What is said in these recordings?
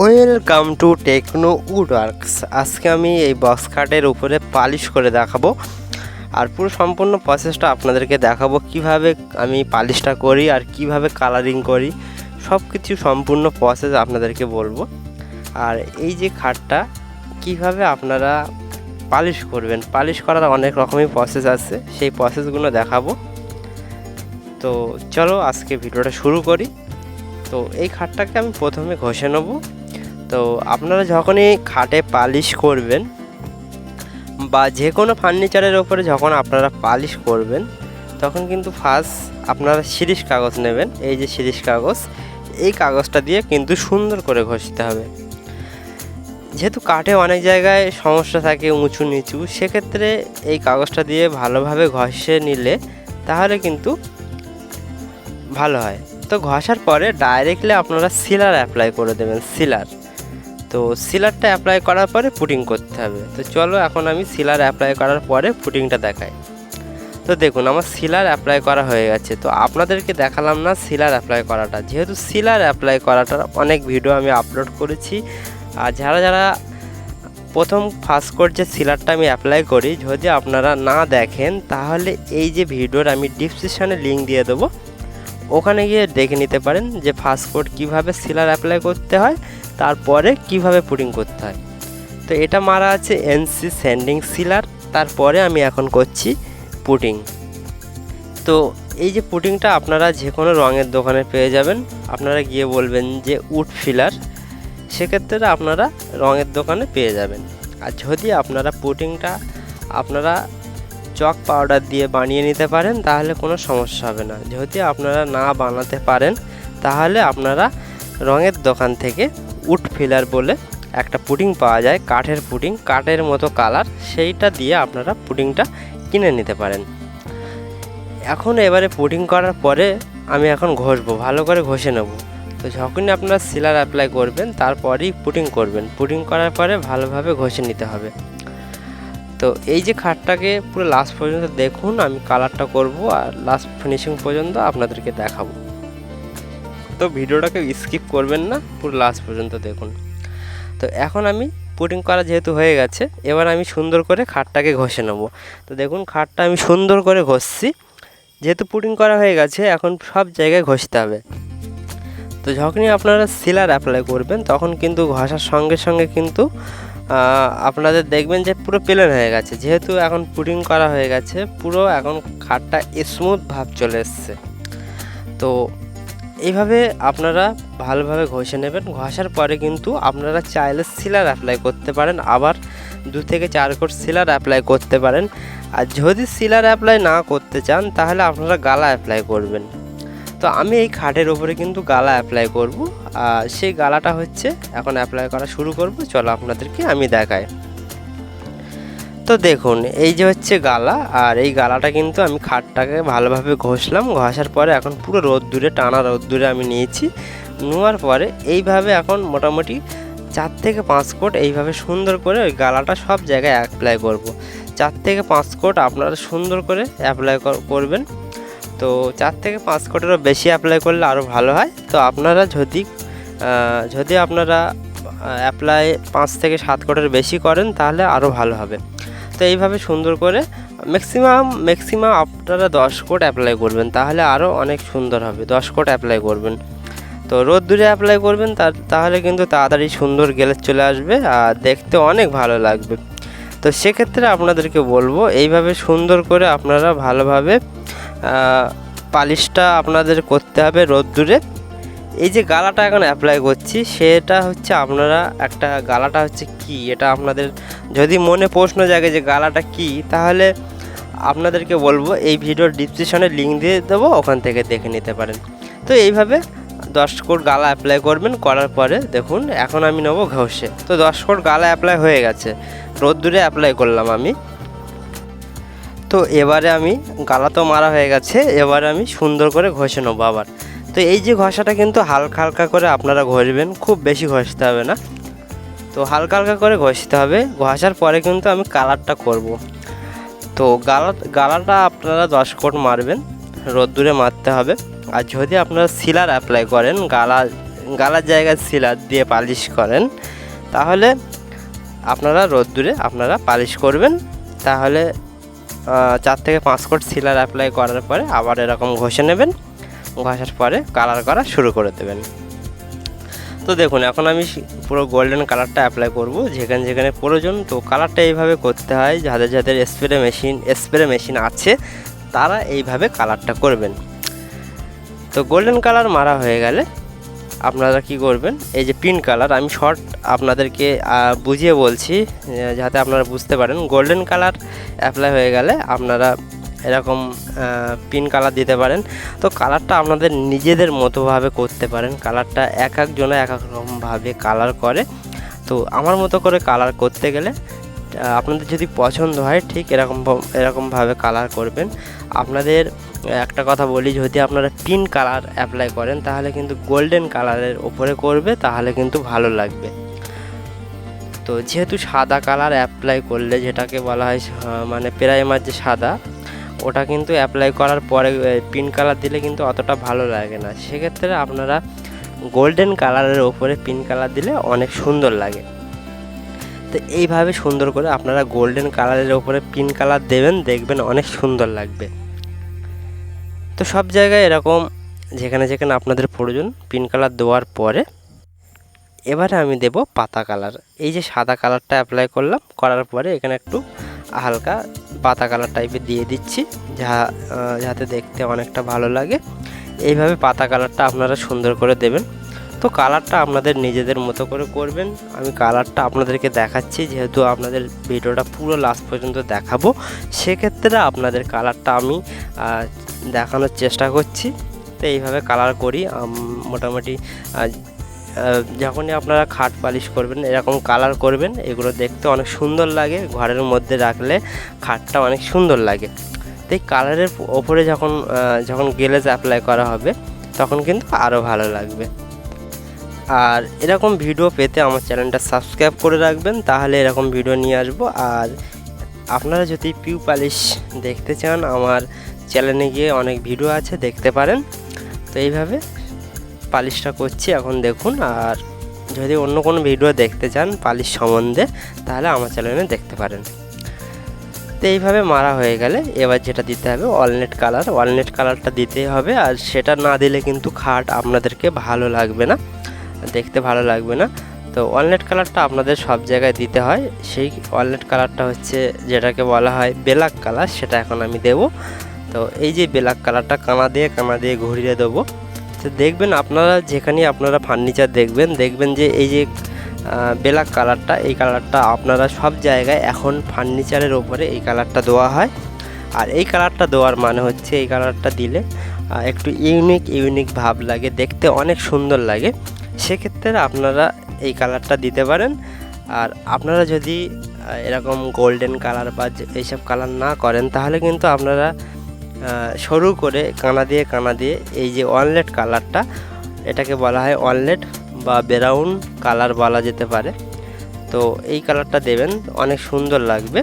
Welcome to techno wood works আজকে আমি এই বক্স কাটের উপরে পালিশ করে দেখাবো। আর পুরো সম্পূর্ণ প্রসেসটা আপনাদেরকে দেখাবো, কীভাবে আমি পালিশটা করি আর কীভাবে কালারিং করি। সব কিছু সম্পূর্ণ প্রসেস আপনাদেরকে বলব। আর এই যে খাটটা, কীভাবে আপনারা পালিশ করবেন? পালিশ করার অনেক রকমই প্রসেস আছে, সেই প্রসেসগুলো দেখাবো। তো চলো আজকে ভিডিওটা শুরু করি। তো এই খাটটাকে আমি প্রথমে ঘষে নেব। তো আপনারা যখনই খাটে পালিশ করবেন বা যে কোনো ফার্নিচারের ওপরে যখন আপনারা পালিশ করবেন, তখন কিন্তু ফার্স্ট আপনারা শিরিষ কাগজ নেবেন। এই যে শিরিষ কাগজ, এই কাগজটা দিয়ে কিন্তু সুন্দর করে ঘষতে হবে। যেহেতু কাঠে অনেক জায়গায় সমস্যা থাকে উঁচু নিচু, সেক্ষেত্রে এই কাগজটা দিয়ে ভালোভাবে ঘষে নিলে তাহলে কিন্তু ভালো হয়। তো ঘষার পরে ডাইরেক্টলি আপনারা সিলার অ্যাপ্লাই করে দেবেন সিলার তো সিলারটা অ্যাপ্লাই করার পরে পুটিং করতে হবে। তো চলো এখন আমি সিলার অ্যাপ্লাই করার পরে পুটিংটা দেখাই। তো দেখুন, আমার সিলার অ্যাপ্লাই করা হয়ে গেছে। তো আপনাদেরকে দেখালাম না সিলার অ্যাপ্লাই করাটা। যেহেতু সিলার অ্যাপ্লাই করাটার অনেক ভিডিও আমি আপলোড করেছি। আর যারা যারা প্রথম ফার্স্ট কোর্স যে সিলারটা আমি অ্যাপ্লাই করি, যদি আপনারা না দেখেন, তাহলে এই যে ভিডিওর আমি ডিসক্রিপশানে লিঙ্ক দিয়ে দেবো। ওখানে গিয়ে দেখে নিতে পারেন যে ফার্স্ট কোড কীভাবে সিলার অ্যাপ্লাই করতে হয়। তারপরে কীভাবে পুটিং করতে হয়। তো এটা মারা আছে এনসি স্যান্ডিং সিলার তারপরে আমি এখন করছি পুডিং তো এই যে পুটিংটা আপনারা যে কোনো রঙের দোকানে পেয়ে যাবেন, আপনারা গিয়ে বলবেন যে উড ফিলার সেক্ষেত্রে আপনারা রঙের দোকানে পেয়ে যাবেন। আর যদি আপনারা পুটিংটা আপনারা চক পাউডার দিয়ে বানিয়ে নিতে পারেন, তাহলে কোনো সমস্যা হবে না। যদি আপনারা না বানাতে পারেন, তাহলে আপনারা রঙের দোকান থেকে উড ফিলার বলে একটা পুডিং পাওয়া যায়, কাঠের পুডিং, কাঠের মতো কালার। সেইটা দিয়ে আপনারা পুডিংটা কিনে নিতে পারেন। এখন এবারে পুডিং করার পরে আমি এখন ঘষবো, ভালো করে ঘষে নেব। তো যখনই আপনারা সিলার অ্যাপ্লাই করবেন, তারপরেই পুডিং করবেন। পুডিং করার পরে ভালোভাবে ঘষে নিতে হবে। তো এই যে খাটটাকে পুরো লাস্ট পর্যন্ত দেখুন, আমি কালারটা করব আর লাস্ট ফিনিশিং পর্যন্ত আপনাদেরকে দেখাবো। তো ভিডিওটাকে স্কিপ করবেন না, পুরো লাস্ট পর্যন্ত দেখুন। তো এখন আমি পুটিং করা যেহেতু হয়ে গেছে, এবার আমি সুন্দর করে খাটটাকে ঘষে নেব। তো দেখুন, খাটটা আমি সুন্দর করে ঘষছি। যেহেতু পুটিং করা হয়ে গেছে, এখন সব জায়গায় ঘষতে হবে। তো যখনই আপনারা সিলার অ্যাপ্লাই করবেন, তখন কিন্তু ঘষার সঙ্গে সঙ্গে কিন্তু আপনাদের দেখবেন যে পুরো প্লেন হয়ে গেছে। যেহেতু এখন পুডিং করা হয়ে গেছে, পুরো এখন খাটটা স্মুথ ভাব চলে এসছে। তো এইভাবে আপনারা ভালোভাবে ঘষে নেবেন। ঘষার পরে কিন্তু আপনারা চাইলে সিলার অ্যাপ্লাই করতে পারেন, আবার দু থেকে চার কোট সিলার অ্যাপ্লাই করতে পারেন। আর যদি সিলার অ্যাপ্লাই না করতে চান, তাহলে আপনারা গালা অ্যাপ্লাই করবেন। তো আমি এই খাটের ওপরে কিন্তু গালা অ্যাপ্লাই করব। আর সেই গালাটা হচ্ছে, এখন অ্যাপ্লাই করা শুরু করব। চলো আপনাদেরকে আমি দেখাই। তো দেখুন, এই যে হচ্ছে গালা, আর এই গালাটা কিন্তু আমি খাটটাকে ভালোভাবে ঘষলাম। ঘষার পরে এখন পুরো রোদ্দুরে, টানা রোদ্দুরে আমি নিয়েছি। নেওয়ার পরে এইভাবে এখন মোটামুটি চার থেকে পাঁচ কোট এইভাবে সুন্দর করে ওই গালাটা সব জায়গায় অ্যাপ্লাই করব। চার থেকে পাঁচ কোট আপনারা সুন্দর করে অ্যাপ্লাই করবেন। তো চার থেকে পাঁচ কোটেরও বেশি অ্যাপ্লাই করলে আরও ভালো হয়। তো আপনারা যদি যদি আপনারা অ্যাপ্লাই পাঁচ থেকে সাত কোটের বেশি করেন, তাহলে আরও ভালো হবে। তো এইভাবে সুন্দর করে ম্যাক্সিমাম ম্যাক্সিমাম আপনারা দশ কোট অ্যাপ্লাই করবেন, তাহলে আরও অনেক সুন্দর হবে। দশ কোট অ্যাপ্লাই করবেন। তো রোদ দূরে অ্যাপ্লাই করবেন, তার, তাহলে কিন্তু তাড়াতাড়ি সুন্দর গেলে চলে আসবে আর দেখতে অনেক ভালো লাগবে। তো সেক্ষেত্রে আপনাদেরকে বলব, এইভাবে সুন্দর করে আপনারা ভালোভাবে পালিশটা আপনাদের করতে হবে রোদ্দুরে। এই যে গালাটা এখন অ্যাপ্লাই করছি, সেটা হচ্ছে আপনারা একটা গালাটা হচ্ছে কি? এটা আপনাদের যদি মনে প্রশ্ন জাগে যে গালাটা কি, তাহলে আপনাদেরকে বলব, এই ভিডিওর ডিসক্রিপশনে লিঙ্ক দিয়ে দেবো, ওখান থেকে দেখে নিতে পারেন। তো এইভাবে দশ কোট গালা অ্যাপ্লাই করবেন, করার পরে দেখুন, এখন আমি নেব ঘষে তো দশ কোট গালা অ্যাপ্লাই হয়ে গেছে, রোদ্দুরে অ্যাপ্লাই করলাম আমি। তো এবারে আমি, গালা তো মারা হয়ে গেছে, এবারে আমি সুন্দর করে ঘষে নেব আবার। তো এই যে ঘষাটা কিন্তু হালকা হালকা করে আপনারা ঘষবেন, খুব বেশি ঘষতে হবে না। তো হালকা হালকা করে ঘষতে হবে, ঘষার পরে কিন্তু আমি কালারটা করব। তো গালা গালাটা আপনারা দশ কোট মারবেন, রোদ্দুরে মারতে হবে। আর যদি আপনারা সিলার অ্যাপ্লাই করেন, গালা গালার জায়গায় সিলার দিয়ে পালিশ করেন, তাহলে আপনারা রোদ্দুরে আপনারা পালিশ করবেন। তাহলে চার থেকে পাঁচ কোট সিলার অ্যাপ্লাই করার পরে আবার এরকম ঘষে নেবেন। ঘষার পরে কালার করা শুরু করে দেবেন। তো দেখুন, এখন আমি পুরো গোল্ডেন কালারটা অ্যাপ্লাই করব। যেখানে যেখানে প্রয়োজন, তো কালারটা এইভাবে করতে হয়। যাদের যাদের স্প্রে মেশিন স্প্রে মেশিন আছে, তারা এইভাবে কালারটা করবেন। তো গোল্ডেন কালার মারা হয়ে গেলে আপনারা কি করবেন, এই যে পিঙ্ক কালার আমি শর্ট আপনাদেরকে বুঝিয়ে বলছি যাতে আপনারা বুঝতে পারেন। গোল্ডেন কালার অ্যাপ্লাই হয়ে গেলে আপনারা এরকম পিন কালার দিতে পারেন। তো কালারটা আপনাদের নিজেদের মতোভাবে করতে পারেন। কালারটা এক একজনে এক এক রকমভাবে কালার করে। তো আমার মতো করে কালার করতে গেলে আপনাদের যদি পছন্দ হয়, ঠিক এরকম এরকমভাবে কালার করবেন। আপনাদের একটা কথা বলি, যদি আপনারা পিন কালার অ্যাপ্লাই করেন, তাহলে কিন্তু গোল্ডেন কালারের ওপরে করবে, তাহলে কিন্তু ভালো লাগবে। তো যেহেতু সাদা কালার অ্যাপ্লাই করলে, যেটাকে বলা হয় মানে প্রাইমার যে সাদা ওটা কিন্তু অ্যাপ্লাই করার পরে পিন কালার দিলে কিন্তু অতটা ভালো লাগে না। সেক্ষেত্রে আপনারা গোল্ডেন কালারের ওপরে পিন কালার দিলে অনেক সুন্দর লাগে। তো এইভাবে সুন্দর করে আপনারা গোল্ডেন কালারের ওপরে পিন কালার দেবেন, দেখবেন অনেক সুন্দর লাগবে। তো সব জায়গায় এরকম, যেখানে যেখানে আপনাদের প্রয়োজন পিন কালার দেওয়ার পরে, এবারে আমি দেব পাতা কালার এই যে সাদা কালারটা অ্যাপ্লাই করলাম, করার পরে এখানে একটু হালকা পাতা কালার টাইপের দিয়ে দিচ্ছি, যা যাতে দেখতে অনেকটা ভালো লাগে। এইভাবে পাতা কালারটা আপনারা সুন্দর করে দেবেন। তো কালারটা আপনাদের নিজেদের মতো করে করবেন। আমি কালারটা আপনাদেরকে দেখাচ্ছি, যেহেতু আপনাদের ভিডিওটা পুরো লাস্ট পর্যন্ত দেখাবো, সেক্ষেত্রে আপনাদের কালারটা আমি দেখানোর চেষ্টা করছি। তো এইভাবে কালার করি মোটামুটি যখনই আপনারা খাট পালিশ করবেন, এরকম কালার করবেন, এগুলো দেখতে অনেক সুন্দর লাগে। ঘরের মধ্যে রাখলে খাটটা অনেক সুন্দর লাগে। তো এই কালারের ওপরে যখন যখন গেলেজ অ্যাপ্লাই করা হবে, তখন কিন্তু আরও ভালো লাগবে। আর এরকম ভিডিও পেতে আমার চ্যানেলটা সাবস্ক্রাইব করে রাখবেন, তাহলে এরকম ভিডিও নিয়ে আসব। আর আপনারা যদি পিউ পালিশ দেখতে চান, আমার চ্যানেলে গিয়ে অনেক ভিডিও আছে, দেখতে পারেন। তো এইভাবে পালিশটা করছি, এখন দেখুন। আর যদি অন্য কোনো ভিডিও দেখতে চান পালিশ সম্বন্ধে, তাহলে আমার চ্যানেলে দেখতে পারেন। তো এইভাবে মারা হয়ে গেলে এবার যেটা দিতে হবে ওয়ালনেট কালার ওয়ালনেট কালারটা দিতেই হবে, আর সেটা না দিলে কিন্তু খাট আপনাদেরকে ভালো লাগবে না, দেখতে ভালো লাগবে না। তো ওয়ালনেট কালারটা আপনাদের সব জায়গায় দিতে হয়। সেই ওয়ালনেট কালারটা হচ্ছে যেটাকে বলা হয় ব্ল্যাক কালার সেটা এখন আমি দেব। তো এই যে ব্ল্যাক কালারটা কানা দিয়ে কানা দিয়ে ঘুরিয়ে দেবো। তো দেখবেন আপনারা যেখানে আপনারা ফার্নিচার দেখবেন দেখবেন যে এই যে ব্ল্যাক কালারটা এই কালারটা আপনারা সব জায়গায় এখন ফার্নিচারের ওপরে এই কালারটা দেওয়া হয়। আর এই কালারটা দেওয়ার মানে হচ্ছে এই কালারটা দিলে একটু ইউনিক ইউনিক ভাব লাগে, দেখতে অনেক সুন্দর লাগে। সেক্ষেত্রে আপনারা এই কালারটা দিতে পারেন। আর আপনারা যদি এরকম গোল্ডেন কালার বা এইসব কালার না করেন, তাহলে কিন্তু আপনারা সরু করে কানা দিয়ে কানা দিয়ে এই যে ওয়ানলেট কালারটা এটাকে বলা হয় ওয়ানলেট বা ব্রাউন কালার বলা যেতে পারে। তো এই কালারটা দেবেন, অনেক সুন্দর লাগবে।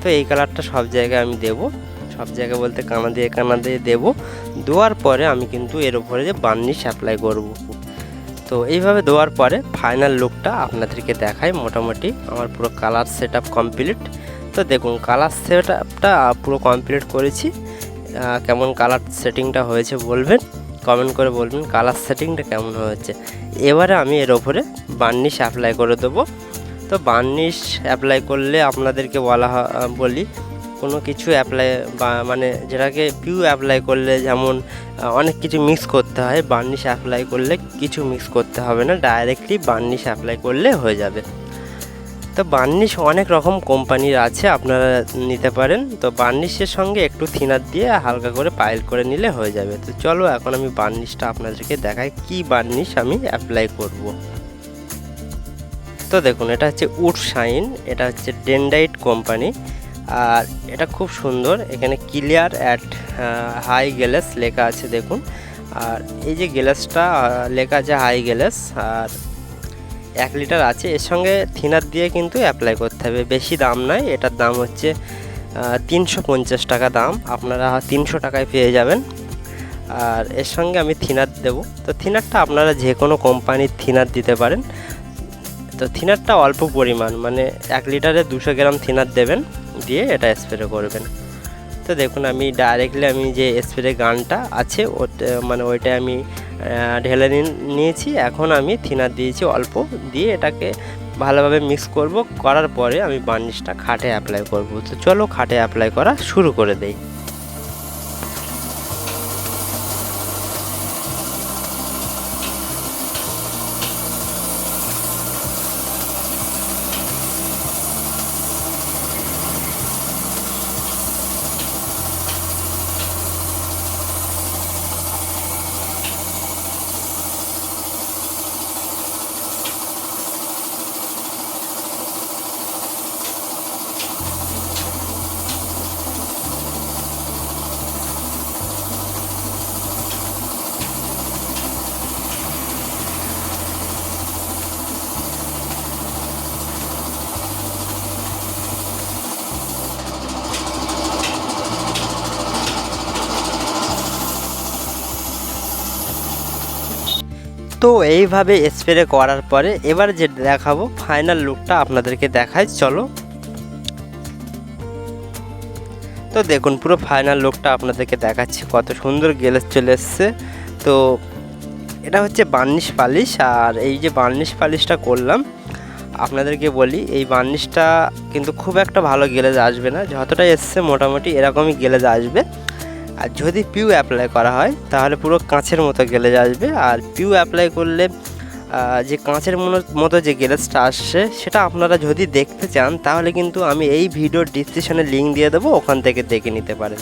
তো এই কালারটা সব জায়গায় আমি দেব। সব জায়গায় বলতে কানা দিয়ে কানা দিয়ে দেবো। দেওয়ার পরে আমি কিন্তু এর উপরে যে বার্নিশ অ্যাপ্লাই করব। তো এইভাবে দেওয়ার পরে ফাইনাল লুকটা আপনাদেরকে দেখাই মোটামুটি। আমার পুরো কালার সেট কমপ্লিট তো দেখুন কালার সেট পুরো কমপ্লিট করেছি। কেমন কালার সেটিংটা হয়েছে বলবেন? কমেন্ট করে বলবেন কালার সেটিংটা কেমন হয়েছে। এবারে আমি এর ওপরে বার্নিশ অ্যাপ্লাই করে দেবো। তো বার্নিশ অ্যাপ্লাই করলে আপনাদেরকে বলা বলি, কোনো কিছু অ্যাপ্লাই বা মানে যেটাকে পিউ অ্যাপ্লাই করলে যেমন অনেক কিছু মিক্স করতে হয় বার্নিশ অ্যাপ্লাই করলে কিছু মিক্স করতে হবে না ডাইরেক্টলি বার্নিশ অ্যাপ্লাই করলে হয়ে যাবে। তো বার্নিশ অনেক রকম কোম্পানির আছে, আপনারা নিতে পারেন। তো বার্নিশের সঙ্গে একটু থিনার দিয়ে হালকা করে পাইল করে নিলে হয়ে যাবে। তো চলো এখন আমি বার্নিশটা আপনাদেরকে দেখাই, কি বার্নিশ আমি অ্যাপ্লাই করব। তো দেখুন, এটা হচ্ছে উড শাইন, এটা হচ্ছে ডেন্ডাইট কোম্পানি। আর এটা খুব সুন্দর, এখানে ক্লিয়ার অ্যাট হাই গ্যালেস লেখা আছে, দেখুন। আর এই যে গ্যালেসটা লেখা আছে হাই গ্যালেস আর এক লিটার আছে। এর সঙ্গে থিনার দিয়ে কিন্তু অ্যাপ্লাই করতে হবে। বেশি দাম নয়, এটার দাম হচ্ছে তিনশো পঞ্চাশ টাকা দাম। আপনারা তিনশো টাকায় পেয়ে যাবেন। আর এর সঙ্গে আমি থিনার দেবো। তো থিনারটা আপনারা যে কোনো কোম্পানির থিনার দিতে পারেন। তো থিনারটা অল্প পরিমাণ মানে এক লিটারে দুশো গ্রাম থিনার দেবেন, দিয়ে এটা স্প্রে করবেন। তো দেখুন, আমি ডাইরেক্টলি আমি যে স্প্রে গানটা আছে ওটা মানে ওইটা আমি ঢেলে নিয়েছি। এখন আমি থিনার দিয়েছি অল্প। দিয়ে এটাকে ভালোভাবে মিক্স করব। করার পরে আমি বার্নিশটা খাটে অ্যাপ্লাই করব। তো চলো খাটে অ্যাপ্লাই করা শুরু করে দেই। এইভাবে স্প্রে করার পরে এবার যে দেখাবো ফাইনাল লুকটা আপনাদেরকে দেখাই, চলো। তো দেখুন, পুরো ফাইনাল লুকটা আপনাদেরকে দেখাচ্ছি, কত সুন্দর গেলে চলে এসছে। তো এটা হচ্ছে বার্নিশ পালিশ, আর এই যে বার্নিশ পালিশটা করলাম, আপনাদেরকে বলি, এই বার্নিশটা কিন্তু খুব একটা ভালো গেলেজ আসবে না যতটা এসছে মোটামুটি এরকমই গেলেজ আসবে। আর যদি পিউ অ্যাপ্লাই করা হয়, তাহলে পুরো কাঁচের মতো গেলেজ আসবে। আর পিউ অ্যাপ্লাই করলে যে কাঁচের মতো যে গেলেজটা আসছে, সেটা আপনারা যদি দেখতে চান, তাহলে কিন্তু আমি এই ভিডিওর ডিসক্রিপশনে লিঙ্ক দিয়ে দেবো, ওখান থেকে দেখে নিতে পারেন।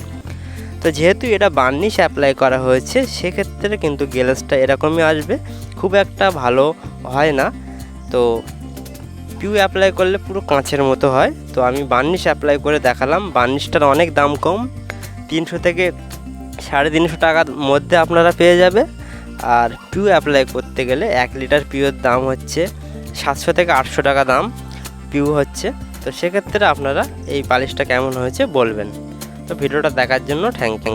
তো যেহেতু এটা বার্নিশ অ্যাপ্লাই করা হয়েছে, সেক্ষেত্রে কিন্তু গেলেজটা এরকমই আসবে। খুব একটা ভালো হয় না। তো পিউ অ্যাপ্লাই করলে পুরো কাঁচের মতো হয়। তো আমি বার্নিশ অ্যাপ্লাই করে দেখালাম। বার্নিশটার অনেক দাম কম। তিনশো থেকে সাড়ে তিনশো টাকার মধ্যে আপনারা পেয়ে যাবে। আর পিউ অ্যাপ্লাই করতে গেলে এক লিটার পিওর দাম হচ্ছে সাতশো থেকে আটশো টাকা দাম পিউ হচ্ছে। তো সেক্ষেত্রে আপনারা এই পালিশটা কেমন হয়েছে বলবেন। তো ভিডিওটা দেখার জন্য থ্যাংক ইউ